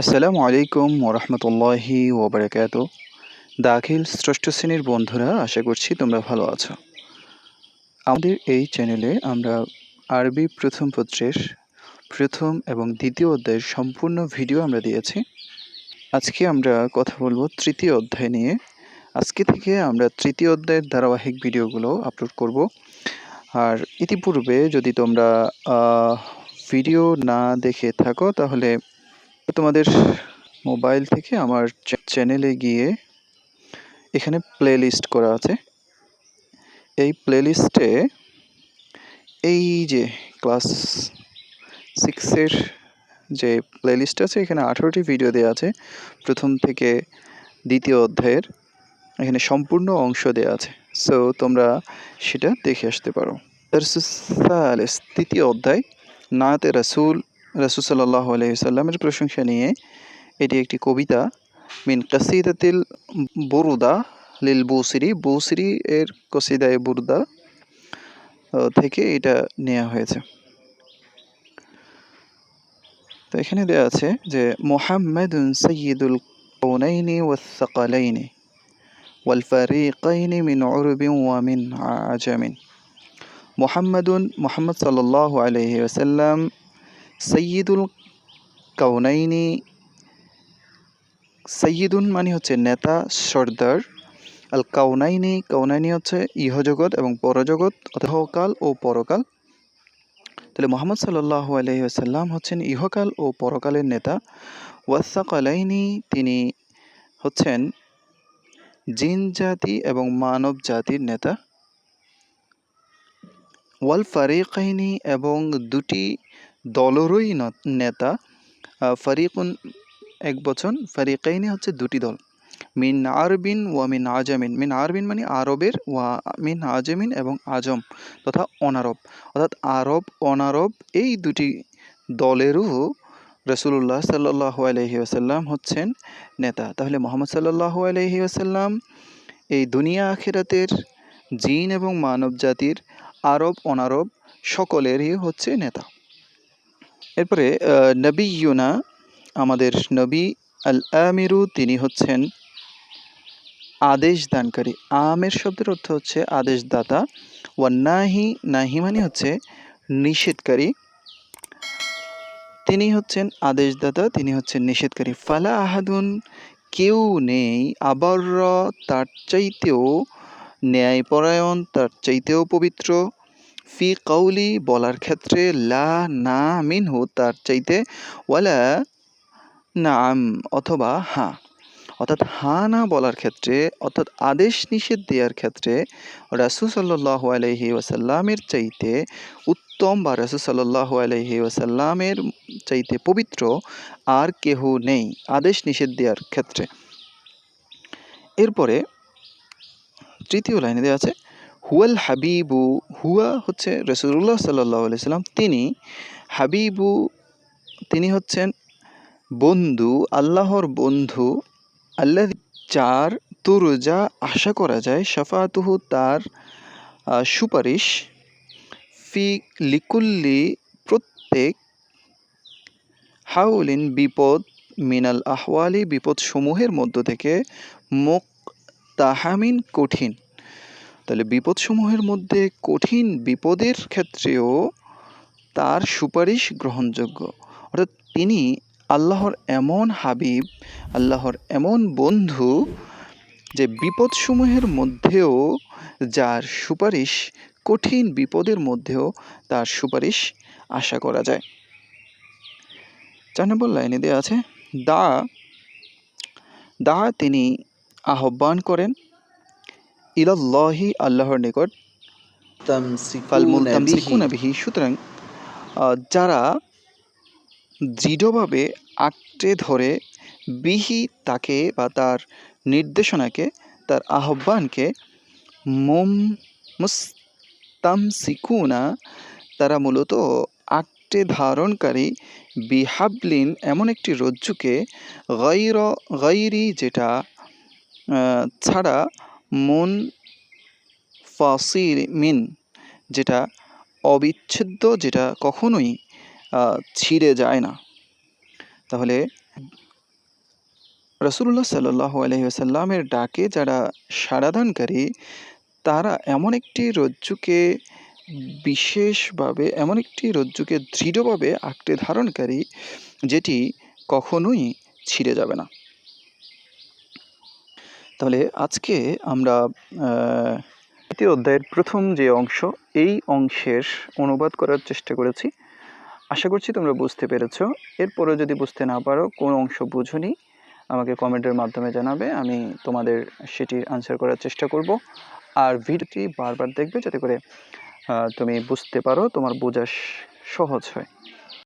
আসসালামু আলাইকুম ওরহমতুল্লাহি ওবরাকাত। দাখিল ষষ্ঠ শ্রেণির বন্ধুরা, আশা করছি তোমরা ভালো আছো। আমাদের এই চ্যানেলে আমরা আরবি প্রথম পত্রের প্রথম এবং দ্বিতীয় অধ্যায়ের সম্পূর্ণ ভিডিও আমরা দিয়েছি। আজকে আমরা কথা বলব তৃতীয় অধ্যায় নিয়ে। আজকে থেকে আমরা তৃতীয় অধ্যায়ের ধারাবাহিক ভিডিওগুলো আপলোড করব। আর ইতিপূর্বে যদি তোমরা ভিডিও না দেখে থাকো, তাহলে তোমাদের মোবাইল থেকে আমার চ্যানেলে গিয়ে এখানে প্লে লিস্ট করা আছে। এই প্লেলিস্টে এই যে ক্লাস সিক্সের যে প্লে লিস্ট আছে, এখানে আঠেরোটি ভিডিও দেওয়া আছে। প্রথম থেকে দ্বিতীয় অধ্যায়ের এখানে সম্পূর্ণ অংশ দেওয়া আছে। সো তোমরা সেটা দেখে আসতে পারো। তৃতীয় অধ্যায়, নাতে রাসুল রসুসাল্লাহ আলহিসাল্লামের প্রশংসা নিয়ে এটি একটি কবিতা, মিন কাসিদাতিল বুরুদা লিল বুসিরি। বুসিরি এর কসিদায় বুরদা থেকে এটা নেওয়া হয়েছে। তো এখানে দেওয়া আছে যে মোহাম্মদ সৈয়দুল কৌনাইনি ওয়ালফারি ওয়ালফারিকাইনি মিন অরুবি ওয়ামিন আজামিন। মোহাম্মদুন, মোহাম্মদ সাল্লাহ আলহি সৈয়দুল কাউনাইনি। সৈয়দুন মানে হচ্ছে নেতা, সর্দার। আল কাউনাইনি কাউনাইনি হচ্ছে ইহজগৎ এবং পরজগৎ অথকাল ও পরকাল। তাহলে মোহাম্মদ সাল্লাহ আলহিহাসাল্লাম হচ্ছেন ইহকাল ও পরকালের নেতা। ওয়াসাকালাইনি, তিনি হচ্ছেন জিন জাতি এবং মানব জাতির নেতা। ওয়াল ফারিকাইনি এবং দুটি দলেরই নেতা ফারিকুন এক বচন, ফারিকাইনি হচ্ছে দুটি দল। মিন আরবিন ওয়া মিন আজামিন। মিন আরবিন মানে আরবের ওয়া মিন আজামিন এবং আজম তথা অনারব। অর্থাৎ আরব, অনারব এই দুটি দলেরও রসুল্লাহ সাল্লাহ আলহি আসাল্লাম হচ্ছেন নেতা। তাহলে মোহাম্মদ সাল্লাহ আলহি আসাল্লাম এই দুনিয়া আখিরাতের জিন এবং মানব জাতির আরব, অনারব সকলেরই হচ্ছে নেতা। এরপরে নবী ইউনা আমাদের নবী আল আমিরু তিনি হচ্ছেন আদেশ দানকারী আমের শব্দের অর্থ হচ্ছে আদেশদাতা। ওয়া নাহি নাহি মানে হচ্ছে নিষেধকারী। তিনি হচ্ছেন আদেশদাতা, তিনি হচ্ছেন নিষেধকারী। ফালা আহাদুন, কেউ নেই। আবার তার চাইতেও ন্যায়পরায়ণ, তার চাইতেও পবিত্র। ফি কাউলি বলার ক্ষেত্রে লা না মিনহু তার চাইতে ওয়ালা নাম অথবা হ্যাঁ অর্থাৎ হা না বলার ক্ষেত্রে, অর্থাৎ আদেশ নিষেধ দেওয়ার ক্ষেত্রে রাসুল সাল্লাহ আলহি ওয়াসাল্লামের চাইতে উত্তম বা রাসুল সাল্লাহ আলহি ওয়াসাল্লামের চাইতে পবিত্র আর কেহ নেই আদেশ নিষেধ দেওয়ার ক্ষেত্রে। এরপরে তৃতীয় লাইনে দেওয়া আছে, হুয়াল হাবিবু হুয়া হচ্ছে রসুল্লাহ সাল্লাহ সাল্লাম। তিনি হাবিবু, তিনি হচ্ছেন বন্ধু, আল্লাহর বন্ধু, আল্লাহ যার তুরজা আশা করা যায় শাফাতুহু তার সুপারিশ। ফি লিকুল্লি প্রত্যেক হাউলিন বিপদ মিনাল আহওয়ালি বিপদসমূহের মধ্য থেকে মুক তাহামিন কঠিন। তাহলে বিপদসমূহের মধ্যে কঠিন বিপদের ক্ষেত্রেও তার সুপারিশ গ্রহণযোগ্য। অর্থাৎ তিনি আল্লাহর এমন হাবিব, আল্লাহর এমন বন্ধু যে বিপদসমূহের মধ্যেও যার সুপারিশ, কঠিন বিপদের মধ্যেও তার সুপারিশ আশা করা যায়। চার নম্বর লাইনে দেওয়া আছে, দা দা তিনি আহ্বান করেন ইলাল্লাহি আল্লাহর নিকট। বিহি সুতরাং যারা দৃঢ়ভাবে আঁকড়ে ধরে বিহি তাকে বা তার নির্দেশনাকে তার আহ্বানকে মোম মুস্তামসিকুনা তারা মূলত আঁকড়ে ধারণকারী বিহাবলিন এমন একটি রজ্জুকে গৈর গৈরি যেটা ছাড়া মন ফাসির মিন, যেটা অবিচ্ছেদ্য, যেটা কখনোই ছিঁড়ে যায় না। তাহলে রসুল্লাহ সাল্লাহ আলহিহাসাল্লামের ডাকে যারা সারাদানকারী তারা এমন একটি রজ্জুকে বিশেষভাবে, এমন একটি রজ্জুকে দৃঢ়ভাবে আঁকড়ে ধারণকারী, যেটি কখনোই ছিঁড়ে যাবে না। তাহলে আজকে আমরা তৃতীয় অধ্যায়ের প্রথম যে অংশ, এই অংশের অনুবাদ করার চেষ্টা করেছি। আশা করছি তোমরা বুঝতে পেরেছ। এরপরে যদি বুঝতে না পারো, কোন অংশ বুঝুনি, আমাকে কমেন্টের মাধ্যমে জানাবে, আমি তোমাদের সেটি আনসার করার চেষ্টা করব। আর ভিডিওটি বারবার দেখবে, যাতে করে তুমি বুঝতে পারো, তোমার বোঝা সহজ হয়।